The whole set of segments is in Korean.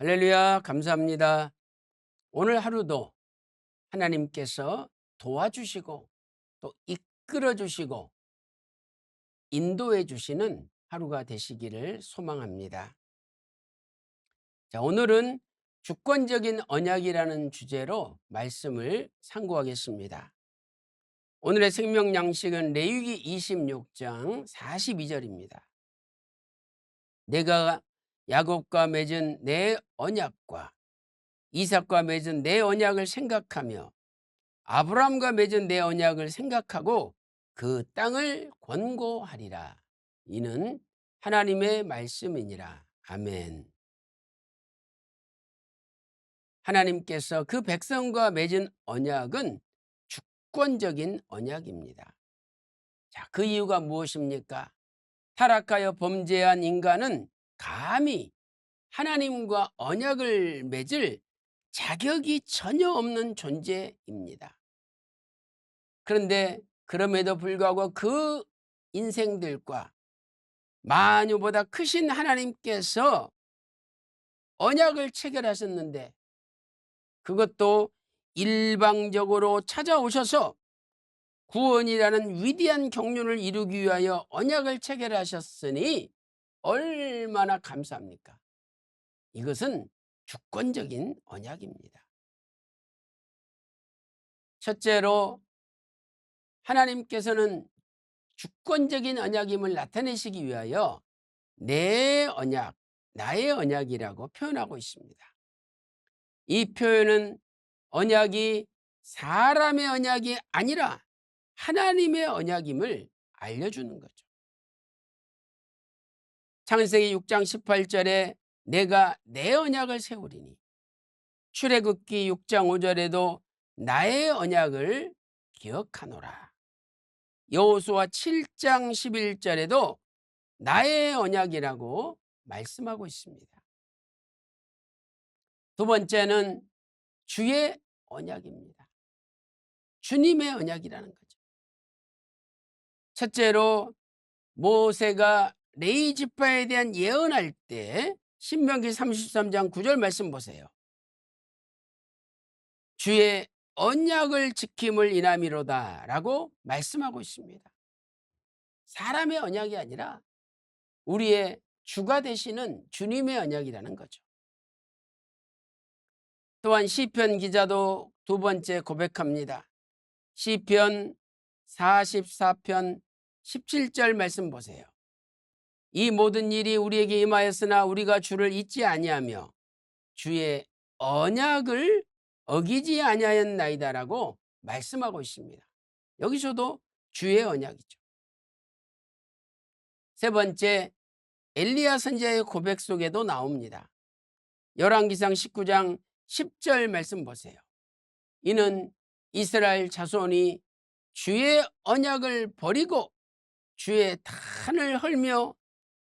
할렐루야, 감사합니다. 오늘 하루도 하나님께서 도와주시고 또 이끌어 주시고 인도해 주시는 하루가 되시기를 소망합니다. 자, 오늘은 주권적인 언약이라는 주제로 말씀을 상고하겠습니다. 오늘의 생명 양식은 레위기 26장 42절입니다. 내가 야곱과 맺은 내 언약과 이삭과 맺은 내 언약을 생각하며 아브라함과 맺은 내 언약을 생각하고 그 땅을 권고하리라. 이는 하나님의 말씀이니라. 아멘. 하나님께서 그 백성과 맺은 언약은 주권적인 언약입니다. 자, 그 이유가 무엇입니까? 타락하여 범죄한 인간은 감히 하나님과 언약을 맺을 자격이 전혀 없는 존재입니다. 그런데 그럼에도 불구하고 그 인생들과 만유보다 크신 하나님께서 언약을 체결하셨는데 그것도 일방적으로 찾아오셔서 구원이라는 위대한 경륜을 이루기 위하여 언약을 체결하셨으니 얼마나 감사합니까? 이것은 주권적인 언약입니다. 첫째로 하나님께서는 주권적인 언약임을 나타내시기 위하여 내 언약, 나의 언약이라고 표현하고 있습니다. 이 표현은 언약이 사람의 언약이 아니라 하나님의 언약임을 알려주는 거죠. 창세기 6장 18절에 내가 내 언약을 세우리니 출애굽기 6장 5절에도 나의 언약을 기억하노라. 여호수아 7장 11절에도 나의 언약이라고 말씀하고 있습니다. 두 번째는 주의 언약입니다. 주님의 언약이라는 거죠. 첫째로 모세가 레이 지파에 대한 예언할 때 신명기 33장 9절 말씀 보세요. 주의 언약을 지킴을 인함이로다 라고 말씀하고 있습니다. 사람의 언약이 아니라 우리의 주가 되시는 주님의 언약이라는 거죠. 또한 시편 기자도 두 번째 고백합니다. 시편 44편 17절 말씀 보세요. 이 모든 일이 우리에게 임하였으나 우리가 주를 잊지 아니하며 주의 언약을 어기지 아니하였나이다라고 말씀하고 있습니다. 여기서도 주의 언약이죠. 세 번째 엘리야 선지자의 고백 속에도 나옵니다. 열왕기상 19장 10절 말씀 보세요. 이는 이스라엘 자손이 주의 언약을 버리고 주의 탄을 헐며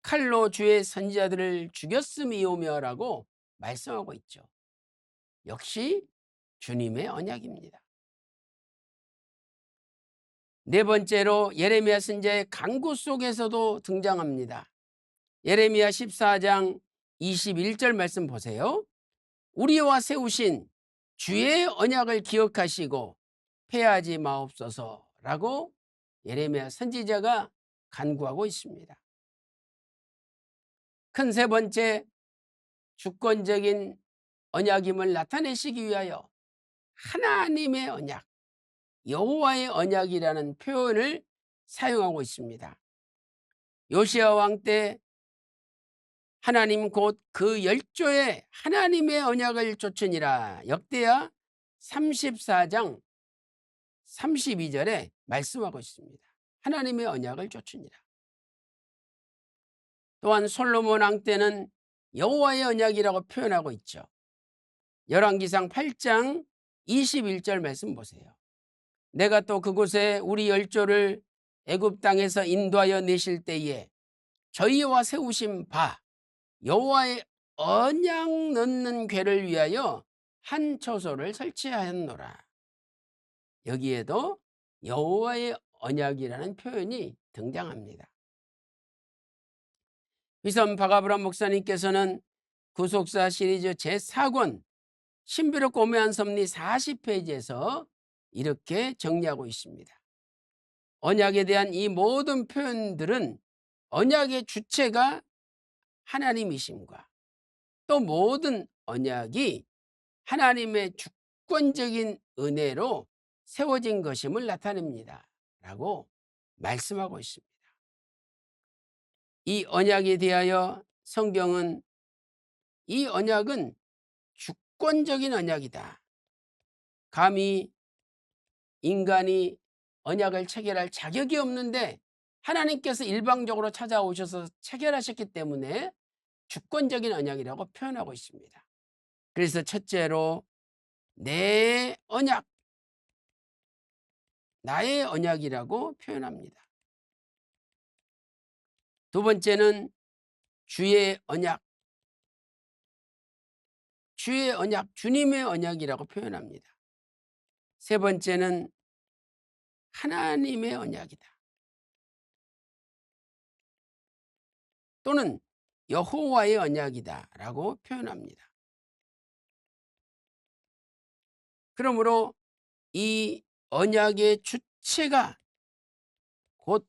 칼로 주의 선지자들을 죽였음이오며라고 말씀하고 있죠. 역시 주님의 언약입니다. 네 번째로 예레미야 선지자의 강구 속에서도 등장합니다. 예레미야 14장 21절 말씀 보세요. 우리와 세우신 주의 언약을 기억하시고 패하지 마옵소서라고 예레미야 선지자가 간구하고 있습니다. 큰 세 번째 주권적인 언약임을 나타내시기 위하여 하나님의 언약, 여호와의 언약이라는 표현을 사용하고 있습니다. 요시아 왕 때 하나님 곧 그 열조의 하나님의 언약을 쫓으니라 역대하 34장 32절에 말씀하고 있습니다. 하나님의 언약을 쫓으니라. 또한 솔로몬 왕 때는 여호와의 언약이라고 표현하고 있죠. 열왕기상 8장 21절 말씀 보세요. 내가 또 그곳에 우리 열조를 애굽 땅에서 인도하여 내실 때에 저희와 세우신 바 여호와의 언약 넣는 궤를 위하여 한 처소를 설치하였노라. 여기에도 여호와의 언약이라는 표현이 등장합니다. 위선 바가브람 목사님께서는 구속사 시리즈 제4권 신비롭 고매한 섭리 40페이지에서 이렇게 정리하고 있습니다. 언약에 대한 이 모든 표현들은 언약의 주체가 하나님이심과 또 모든 언약이 하나님의 주권적인 은혜로 세워진 것임을 나타냅니다. 라고 말씀하고 있습니다. 이 언약에 대하여 성경은 이 언약은 주권적인 언약이다. 감히 인간이 언약을 체결할 자격이 없는데 하나님께서 일방적으로 찾아오셔서 체결하셨기 때문에 주권적인 언약이라고 표현하고 있습니다. 그래서 첫째로 내 언약, 나의 언약이라고 표현합니다. 두 번째는 주의 언약, 주의 언약, 주님의 언약이라고 표현합니다. 세 번째는 하나님의 언약이다. 또는 여호와의 언약이다라고 표현합니다. 그러므로 이 언약의 주체가 곧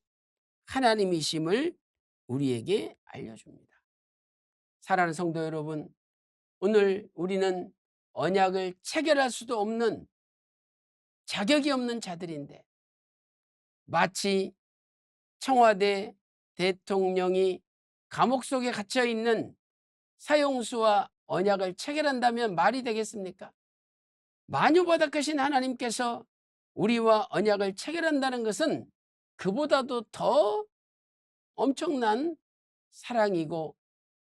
하나님이심을 우리에게 알려줍니다. 사랑하는 성도 여러분, 오늘 우리는 언약을 체결할 수도 없는 자격이 없는 자들인데 마치 청와대 대통령이 감옥 속에 갇혀 있는 사형수와 언약을 체결한다면 말이 되겠습니까? 만유보다 크신 하나님께서 우리와 언약을 체결한다는 것은 그보다도 더 엄청난 사랑이고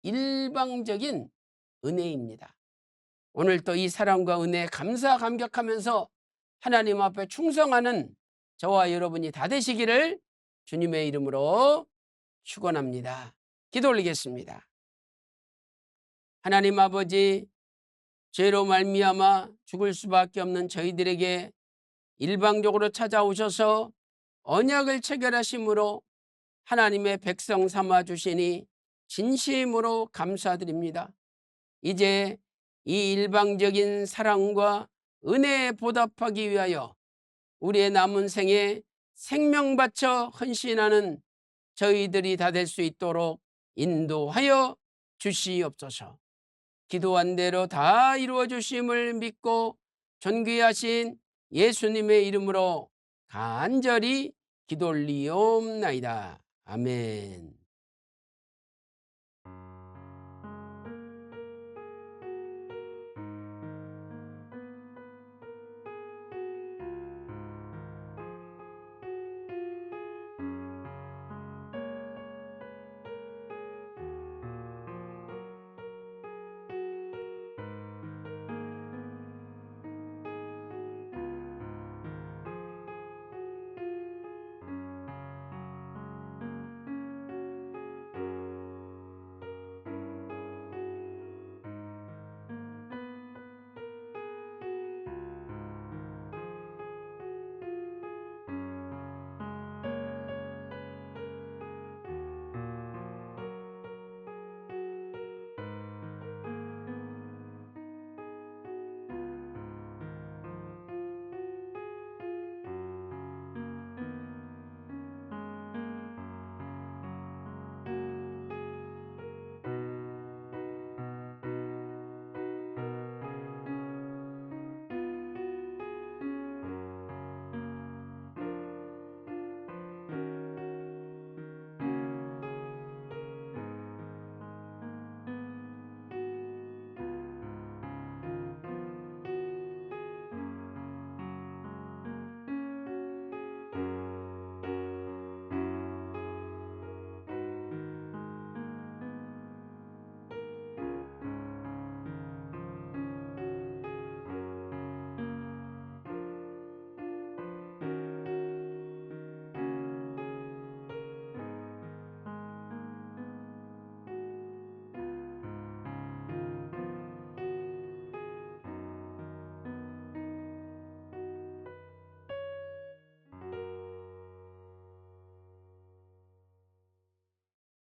일방적인 은혜입니다. 오늘 또 이 사랑과 은혜에 감사 감격하면서 하나님 앞에 충성하는 저와 여러분이 다 되시기를 주님의 이름으로 축원합니다. 기도 올리겠습니다. 하나님 아버지 죄로 말미암아 죽을 수밖에 없는 저희들에게 일방적으로 찾아오셔서 언약을 체결하심으로 하나님의 백성 삼아 주시니 진심으로 감사드립니다. 이제 이 일방적인 사랑과 은혜에 보답하기 위하여 우리의 남은 생에 생명 바쳐 헌신하는 저희들이 다 될 수 있도록 인도하여 주시옵소서. 기도한 대로 다 이루어 주심을 믿고 존귀하신 예수님의 이름으로 간절히 기도 올리옵나이다. 아멘.